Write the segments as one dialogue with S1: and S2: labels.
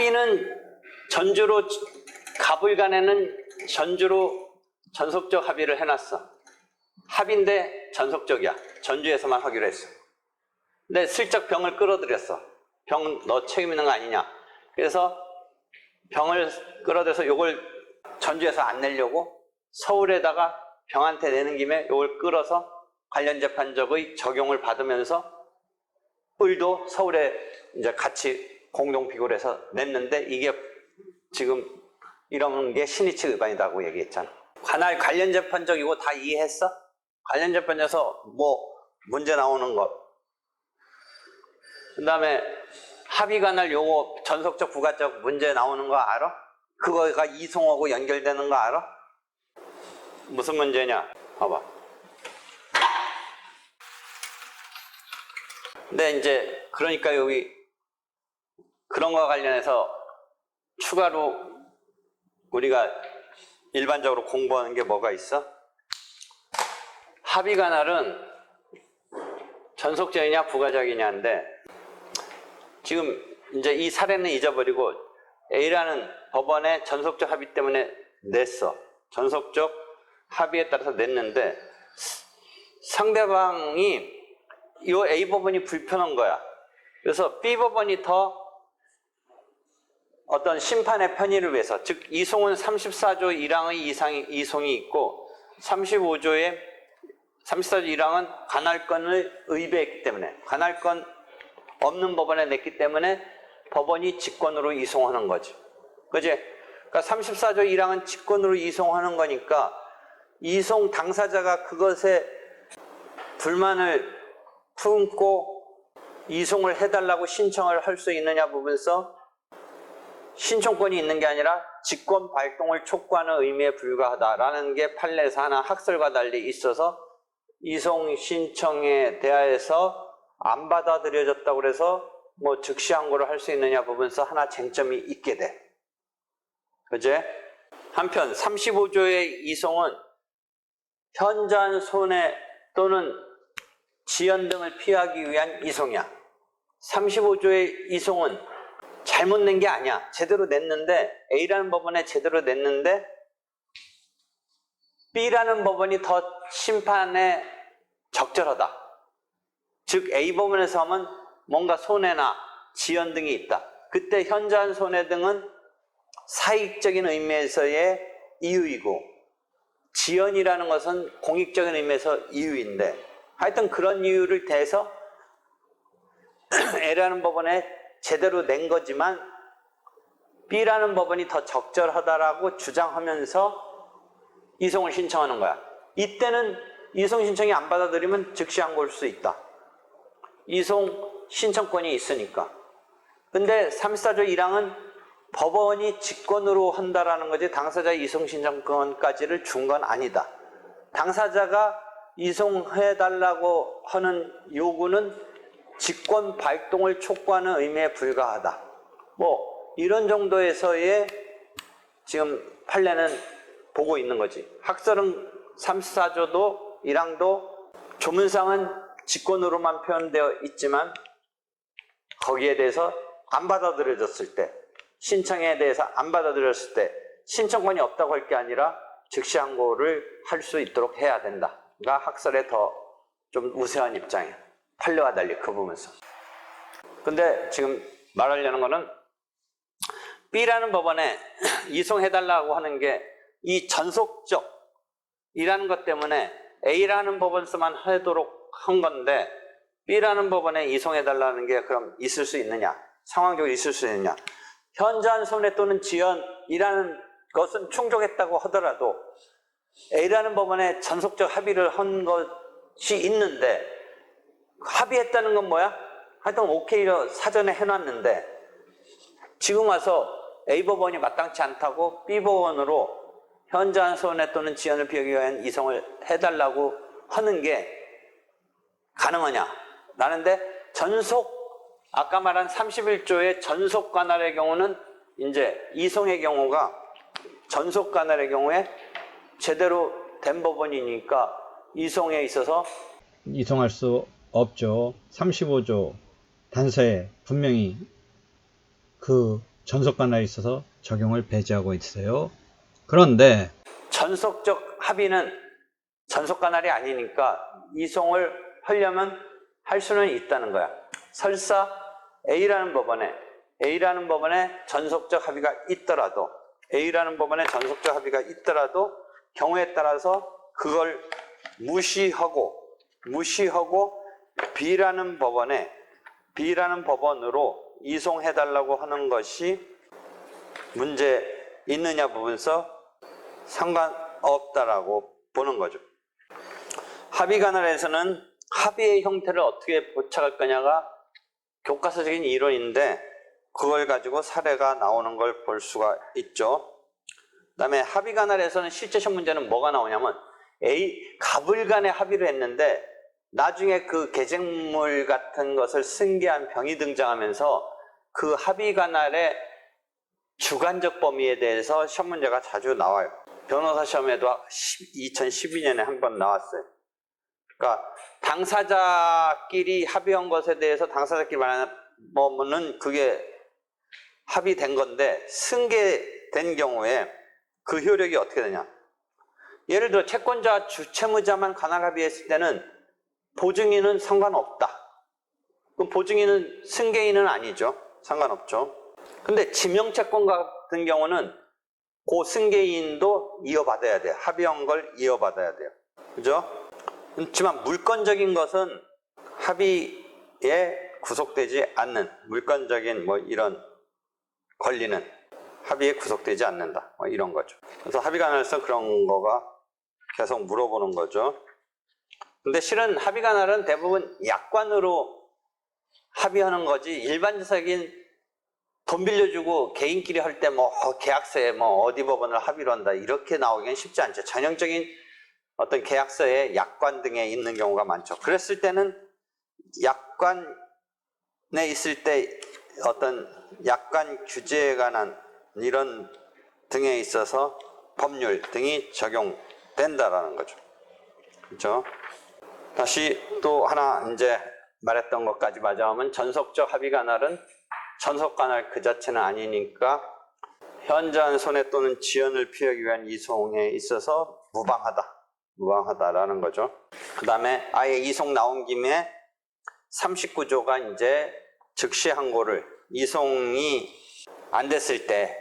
S1: 합의는 전주로 가불간에는 전주로 전속적 합의를 해놨어. 합의인데 전속적이야. 전주에서만 하기로 했어. 근데 슬쩍 병을 끌어들였어. 병 너 책임 있는 거 아니냐. 그래서 병을 끌어들여서 요걸 전주에서 안 내려고 서울에다가 병한테 내는 김에 요걸 끌어서 관련 재판적의 적용을 받으면서 을도 서울에 이제 같이 공동 비고를 해서 냈는데 이게 지금 이런 게 신의치 위반이라고 얘기했잖아. 관할 관련 재판적이고 다 이해했어? 관련 재판에서 뭐 문제 나오는 것. 그 다음에 합의 관할 요거 전속적 부가적 문제 나오는 거 알아? 그거가 이송하고 연결되는 거 알아? 무슨 문제냐? 봐봐. 근데 이제 그러니까 여기 그런 거와 관련해서 추가로 우리가 일반적으로 공부하는 게 뭐가 있어? 합의 관할은 전속적이냐 부가적이냐인데 지금 이제 이 사례는 잊어버리고 A라는 법원의 전속적 합의 때문에 냈어. 전속적 합의에 따라서 냈는데 상대방이 이 A 법원이 불편한 거야. 그래서 B 법원이 더 어떤 심판의 편의를 위해서, 즉 이송은 34조 1항의 이상이 이송이 있고 35조의 34조 1항은 관할권을 의배했기 때문에 관할권 없는 법원에 냈기 때문에 법원이 직권으로 이송하는 거지. 그지? 그러니까 34조 1항은 직권으로 이송하는 거니까 이송 당사자가 그것에 불만을 품고 이송을 해달라고 신청을 할 수 있느냐 부분에서 신청권이 있는 게 아니라 직권 발동을 촉구하는 의미에 불과하다라는 게 판례에서 하나 학설과 달리 있어서 이송 신청에 대하여서 안 받아들여졌다고 그래서 뭐 즉시 항고를 할 수 있느냐 부분에서 하나 쟁점이 있게 돼. 그제? 한편 35조의 이송은 현저한 손해 또는 지연 등을 피하기 위한 이송이야. 35조의 이송은 잘못 낸 게 아니야. 제대로 냈는데 A라는 법원에 제대로 냈는데 B라는 법원이 더 심판에 적절하다. 즉 A 법원에서 하면 뭔가 손해나 지연 등이 있다. 그때 현저한 손해 등은 사익적인 의미에서의 이유이고 지연이라는 것은 공익적인 의미에서 이유인데 하여튼 그런 이유를 대해서 A라는 법원에 제대로 낸 거지만 B라는 법원이 더 적절하다라고 주장하면서 이송을 신청하는 거야. 이때는 이송 신청이 안 받아들이면 즉시 항고할 수 있다. 이송 신청권이 있으니까. 근데 34조 1항은 법원이 직권으로 한다라는 거지 당사자 이송 신청권까지를 준 건 아니다. 당사자가 이송해 달라고 하는 요구는 직권 발동을 촉구하는 의미에 불과하다. 뭐 이런 정도에서의 지금 판례는 보고 있는 거지. 학설은 34조도 1항도 조문상은 직권으로만 표현되어 있지만 거기에 대해서 안 받아들여졌을 때 신청에 대해서 안 받아들였을 때 신청권이 없다고 할 게 아니라 즉시 항고를 할 수 있도록 해야 된다가 학설의 더좀 우세한 입장이야. 판례와 달리 그 부분에서. 근데 지금 말하려는 거는 B라는 법원에 이송해달라고 하는 게 이 전속적이라는 것 때문에 A라는 법원서만 하도록 한 건데 B라는 법원에 이송해달라는 게 그럼 있을 수 있느냐? 상황적으로 있을 수 있느냐? 현저한 손해 또는 지연이라는 것은 충족했다고 하더라도 A라는 법원에 전속적 합의를 한 것이 있는데 합의했다는 건 뭐야? 하여튼 오케이로 사전에 해놨는데 지금 와서 A 법원이 마땅치 않다고 B 법원으로 현저한 손해 또는 지연을 피하기 위한 이송을 해달라고 하는 게 가능하냐? 라는데 전속 아까 말한 31조의 전속 관할의 경우는 이제 이송의 경우가 전속 관할의 경우에 제대로 된 법원이니까 이송에 있어서
S2: 이송할 수 없죠. 35조 단서에 분명히 그 전속 관할에 있어서 적용을 배제하고 있어요. 그런데
S1: 전속적 합의는 전속 관할이 아니니까 이송을 하려면 할 수는 있다는 거야. 설사 A라는 법원에 A라는 법원에 전속적 합의가 있더라도 A라는 법원에 전속적 합의가 있더라도 경우에 따라서 그걸 무시하고 무시하고 B라는 법원에 B라는 법원으로 이송해 달라고 하는 것이 문제 있느냐 부분서 상관없다라고 보는 거죠. 합의 관할에서는 합의의 형태를 어떻게 포착할 거냐가 교과서적인 이론인데 그걸 가지고 사례가 나오는 걸 볼 수가 있죠. 그 다음에 합의 관할에서는 실제 시험 문제는 뭐가 나오냐면 A 갑을 간에 합의를 했는데 나중에 그 계쟁물 같은 것을 승계한 병이 등장하면서 그 합의 관할의 주관적 범위에 대해서 시험 문제가 자주 나와요. 변호사 시험에도 2012년에 한 번 나왔어요. 그러니까 당사자끼리 합의한 것에 대해서 당사자끼리 말하면 그게 합의된 건데 승계된 경우에 그 효력이 어떻게 되냐? 예를 들어 채권자 주 채무자만 관할 합의했을 때는 보증인은 상관없다. 그럼 보증인은 승계인은 아니죠. 상관없죠. 근데 지명채권 같은 경우는 그 승계인도 이어받아야 돼요. 합의한 걸 이어받아야 돼요. 그죠? 그렇지만 물건적인 것은 합의에 구속되지 않는 물건적인 뭐 이런 권리는 합의에 구속되지 않는다. 뭐 이런 거죠. 그래서 합의관할에서 그런 거가 계속 물어보는 거죠. 근데 실은 합의관할은 대부분 약관으로 합의하는 거지 일반적인 돈 빌려주고 개인끼리 할 때 뭐 계약서에 뭐 어디 법원을 합의로 한다 이렇게 나오기는 쉽지 않죠. 전형적인 어떤 계약서에 약관 등에 있는 경우가 많죠. 그랬을 때는 약관에 있을 때 어떤 약관 규제에 관한 이런 등에 있어서 법률 등이 적용된다라는 거죠. 그렇죠? 다시 또 하나 이제 말했던 것까지 맞아오면 전속적 합의 관할은 전속 관할 그 자체는 아니니까 현저한 손해 또는 지연을 피하기 위한 이송에 있어서 무방하다. 무방하다라는 거죠. 그 다음에 아예 이송 나온 김에 39조가 이제 즉시 항고를 이송이 안 됐을 때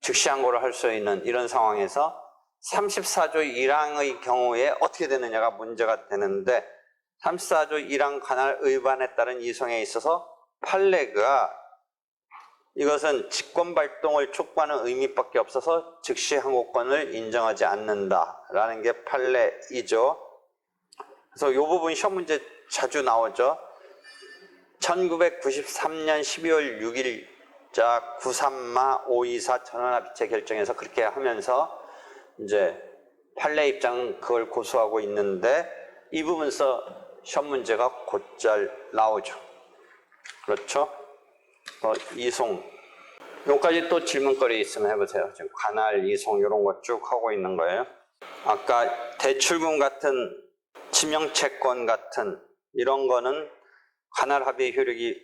S1: 즉시 항고를 할 수 있는 이런 상황에서 34조 1항의 경우에 어떻게 되느냐가 문제가 되는데 34조 1항 관할 의반에 따른 이송에 있어서 판례가 이것은 직권 발동을 촉구하는 의미밖에 없어서 즉시 항고권을 인정하지 않는다라는 게 판례이죠. 그래서 이 부분 시험 문제 자주 나오죠. 1993년 12월 6일자 93마 524 전원합의체 결정에서 그렇게 하면서 이제 판례 입장 그걸 고수하고 있는데 이 부분서 시험 문제가 곧잘 나오죠. 그렇죠? 어, 이송. 여기까지 또 질문거리 있으면 해보세요. 지금 관할, 이송 이런 거 쭉 하고 있는 거예요. 아까 대출금 같은 지명채권 같은 이런 거는 관할 합의 효력이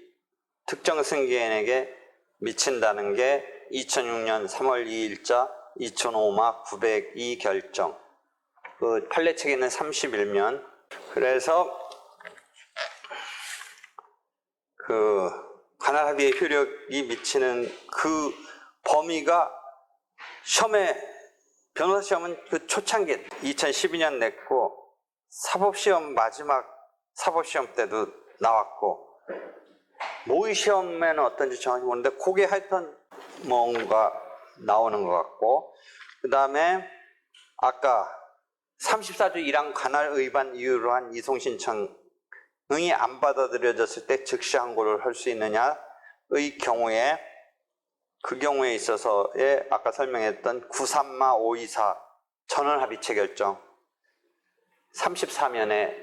S1: 특정 승계인에게 미친다는 게 2006년 3월 2일자 2005마 902 결정. 그 판례책에 있는 31면. 그래서 그 관할 합의의 효력이 미치는 그 범위가 시험에 변호사 시험은 그 초창기 2012년 냈고 사법 시험 마지막 사법 시험 때도 나왔고 모의 시험에는 어떤지 정확히 모르는데 그게 하여튼 뭔가 나오는 것 같고 그 다음에 아까 34조 1항 관할 의반 이유로 한 이송 신청 응이 안 받아들여졌을 때 즉시 항고를 할 수 있느냐의 경우에 그 경우에 있어서의 아까 설명했던 93마 524 전원 합의체 결정 34면에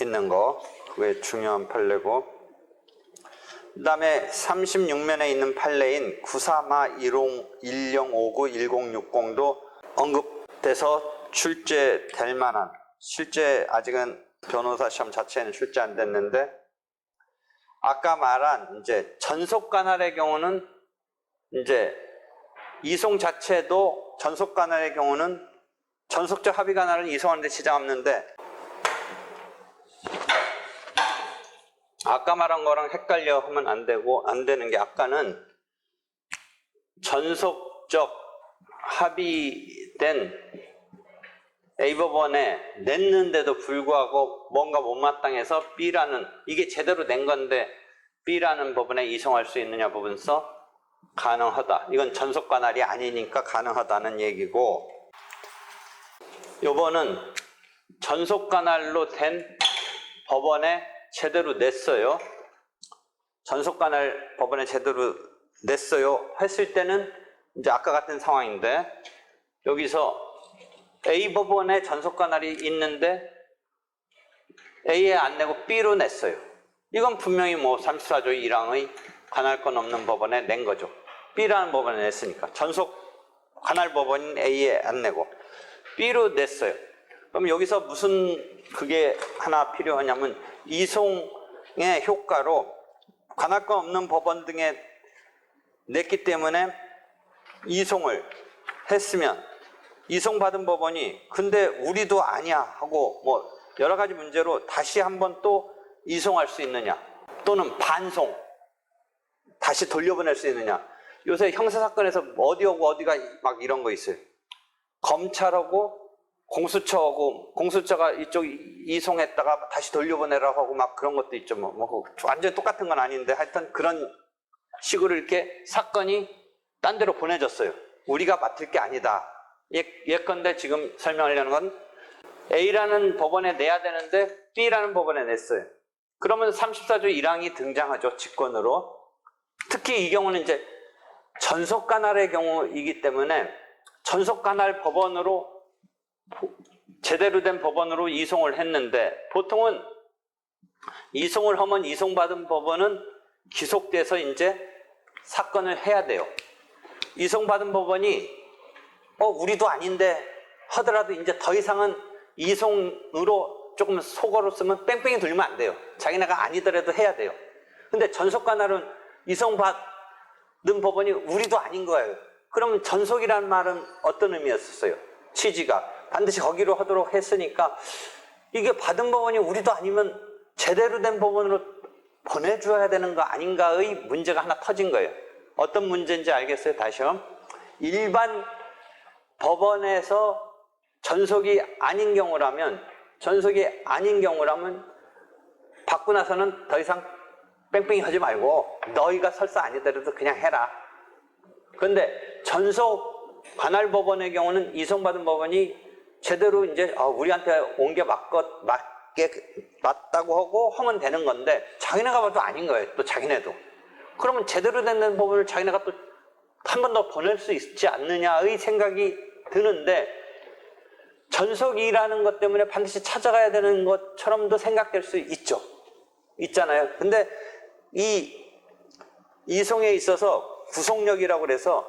S1: 있는 거 그게 중요한 판례고 그 다음에 36면에 있는 판례인 94마 1059 1060도 언급돼서 출제될 만한 실제 아직은 변호사 시험 자체는 출제 안 됐는데 아까 말한 이제 전속 관할의 경우는 이제 이송 자체도 전속 관할의 경우는 전속적 합의 관할은 이송하는데 지장 없는데 아까 말한 거랑 헷갈려 하면 안 되고 안 되는 게 아까는 전속적 합의된 A법원에 냈는데도 불구하고 뭔가 못마땅해서 B라는 이게 제대로 낸 건데 B라는 법원에 이송할 수 있느냐 부분서 가능하다. 이건 전속 관할이 아니니까 가능하다는 얘기고 요번은 전속 관할로 된 법원에 제대로 냈어요. 전속 관할 법원에 제대로 냈어요. 했을 때는 이제 아까 같은 상황인데 여기서 A 법원에 전속 관할이 있는데 A에 안 내고 B로 냈어요. 이건 분명히 뭐 34조 1항의 관할권 없는 법원에 낸 거죠. B라는 법원에 냈으니까 전속 관할 법원인 A에 안 내고 B로 냈어요. 그럼 여기서 무슨 그게 하나 필요하냐면 이송의 효과로 관할권 없는 법원 등에 냈기 때문에 이송을 했으면 이송받은 법원이 근데 우리도 아니야 하고 뭐 여러 가지 문제로 다시 한번 또 이송할 수 있느냐 또는 반송 다시 돌려보낼 수 있느냐. 요새 형사사건에서 어디하고 어디가 막 이런 거 있어요. 검찰하고 공수처하고 공수처가 이쪽 이송했다가 다시 돌려보내라고 하고 막 그런 것도 있죠 뭐, 뭐 완전 똑같은 건 아닌데 하여튼 그런 식으로 이렇게 사건이 딴 데로 보내졌어요 우리가 맡을 게 아니다 예, 예컨대 지금 설명하려는 건 A라는 법원에 내야 되는데 B라는 법원에 냈어요. 그러면 34조 1항이 등장하죠. 직권으로. 특히 이 경우는 이제 전속관할의 경우이기 때문에 전속관할 법원으로 제대로 된 법원으로 이송을 했는데 보통은 이송을 하면 이송받은 법원은 기속돼서 이제 사건을 해야 돼요. 이송받은 법원이 어, 우리도 아닌데 하더라도 이제 더 이상은 이송으로 조금 속어로 쓰면 뺑뺑이 돌리면 안 돼요. 자기네가 아니더라도 해야 돼요. 근데 전속관할은 이송받는 법원이 우리도 아닌 거예요. 그러면 전속이라는 말은 어떤 의미였었어요? 취지가 반드시 거기로 하도록 했으니까 이게 받은 법원이 우리도 아니면 제대로 된 법원으로 보내줘야 되는 거 아닌가의 문제가 하나 터진 거예요. 어떤 문제인지 알겠어요? 다시요. 일반 법원에서 전속이 아닌 경우라면 전속이 아닌 경우라면 받고 나서는 더 이상 뺑뺑이 하지 말고 너희가 설사 아니더라도 그냥 해라. 그런데 전속 관할 법원의 경우는 이송받은 법원이 제대로 이제 어, 우리한테 온 게 맞것 맞게 맞다고 하고 하면 되는 건데 자기네가 봐도 아닌 거예요. 또 자기네도. 그러면 제대로 된 법원을 자기네가 또 한 번 더 보낼 수 있지 않느냐의 생각이 드는데 전속이라는 것 때문에 반드시 찾아가야 되는 것처럼도 생각될 수 있죠. 있잖아요. 근데 이 이송에 있어서 구속력이라고 그래서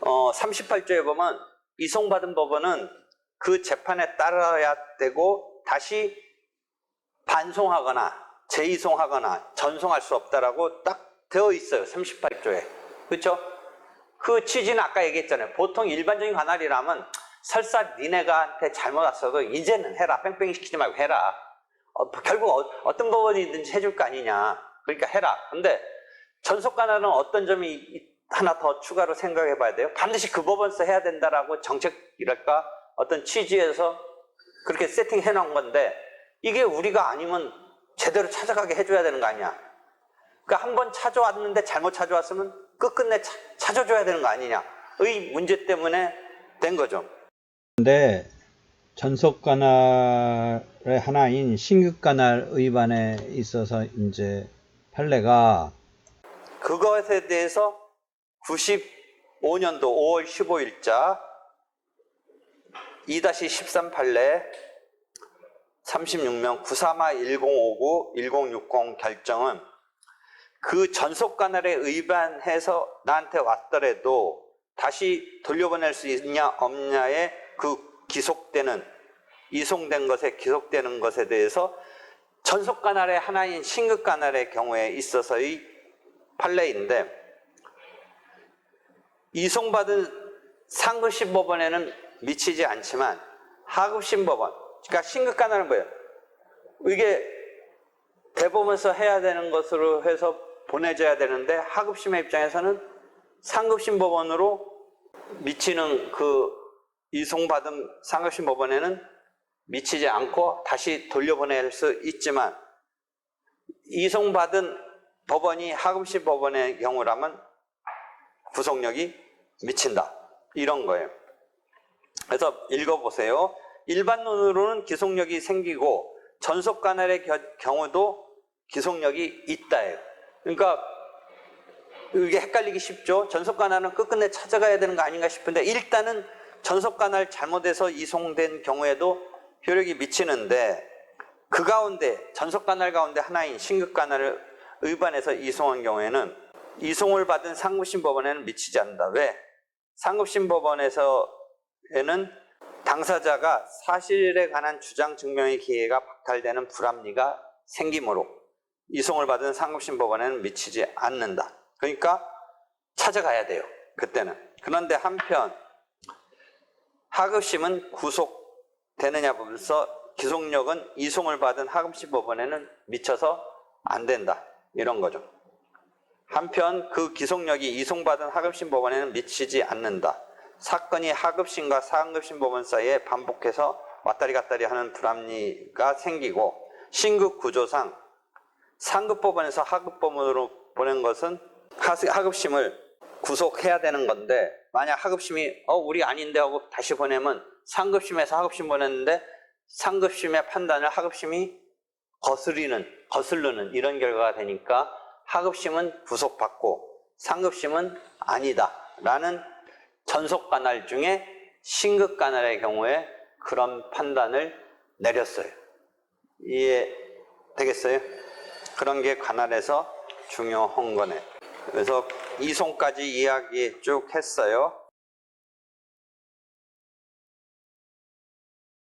S1: 어 38조에 보면 이송받은 법원은 그 재판에 따라야 되고 다시 반송하거나 재이송하거나 전송할 수 없다라고 딱 되어 있어요. 38조에. 그렇죠? 그 취지는 아까 얘기했잖아요. 보통 일반적인 관할이라면 설사 니네가한테 잘못 왔어도 이제는 해라. 뺑뺑이 시키지 말고 해라. 어, 결국 어, 떤 법원이든지 해줄 거 아니냐. 그러니까 해라. 근데 전속 관할은 어떤 점이 이- 하나 더 추가로 생각해 봐야 돼요. 반드시 그 법원에서 해야 된다라고 정책이랄까 어떤 취지에서 그렇게 세팅해 놓은 건데 이게 우리가 아니면 제대로 찾아가게 해줘야 되는 거 아니야. 그러니까 한 번 찾아왔는데 잘못 찾아왔으면 끝끝내 차- 찾아줘야 되는 거 아니냐의 문제 때문에 된 거죠.
S2: 근데 전속 관할의 하나인 신규 관할 의반에 있어서 이제 판례가
S1: 그것에 대해서 95년도 5월 15일자 2-13 판례 36명 931 1059 1060 결정은 그 전속 관할에 의반해서 나한테 왔더라도 다시 돌려보낼 수 있냐 없냐에 그 기속되는 이송된 것에 기속되는 것에 대해서 전속 관할의 하나인 신급 관할의 경우에 있어서의 판례인데 이송받은 상급심 법원에는 미치지 않지만 하급심 법원, 그러니까 신급간하는 거예요. 이게 대법원에서 해야 되는 것으로 해서 보내줘야 되는데 하급심의 입장에서는 상급심 법원으로 미치는 그 이송받은 상급심 법원에는 미치지 않고 다시 돌려보낼 수 있지만 이송받은 법원이 하급심 법원의 경우라면 구속력이 미친다. 이런 거예요. 그래서 읽어보세요. 일반론으로는 기속력이 생기고 전속관할의 겨- 경우도 기속력이 있다예요. 그러니까 이게 헷갈리기 쉽죠. 전속관할은 끝끝내 찾아가야 되는 거 아닌가 싶은데 일단은 전속관할 잘못해서 이송된 경우에도 효력이 미치는데 그 가운데 전속관할 가운데 하나인 신급관할을 의반해서 이송한 경우에는 이송을 받은 상급심 법원에는 미치지 않는다. 왜? 상급심 법원에서에는 당사자가 사실에 관한 주장 증명의 기회가 박탈되는 불합리가 생기므로 이송을 받은 상급심 법원에는 미치지 않는다. 그러니까 찾아가야 돼요. 그때는. 그런데 한편 하급심은 구속되느냐 보면서 기속력은 이송을 받은 하급심 법원에는 미쳐서 안 된다. 이런 거죠. 한편 그 기속력이 이송받은 하급심 법원에는 미치지 않는다. 사건이 하급심과 상급심 법원 사이에 반복해서 왔다리 갔다리 하는 불합리가 생기고 신급 구조상 상급 법원에서 하급 법원으로 보낸 것은 하- 하급심을 구속해야 되는 건데 만약 하급심이 어 우리 아닌데 하고 다시 보내면 상급심에서 하급심 보냈는데 상급심의 판단을 하급심이 거스리는 거슬르는 이런 결과가 되니까 하급심은 구속받고 상급심은 아니다 라는 전속 관할 중에 신급 관할의 경우에 그런 판단을 내렸어요. 이해 되겠어요? 그런 게 관할에서 중요한 거네. 그래서 이송까지 이야기 쭉 했어요.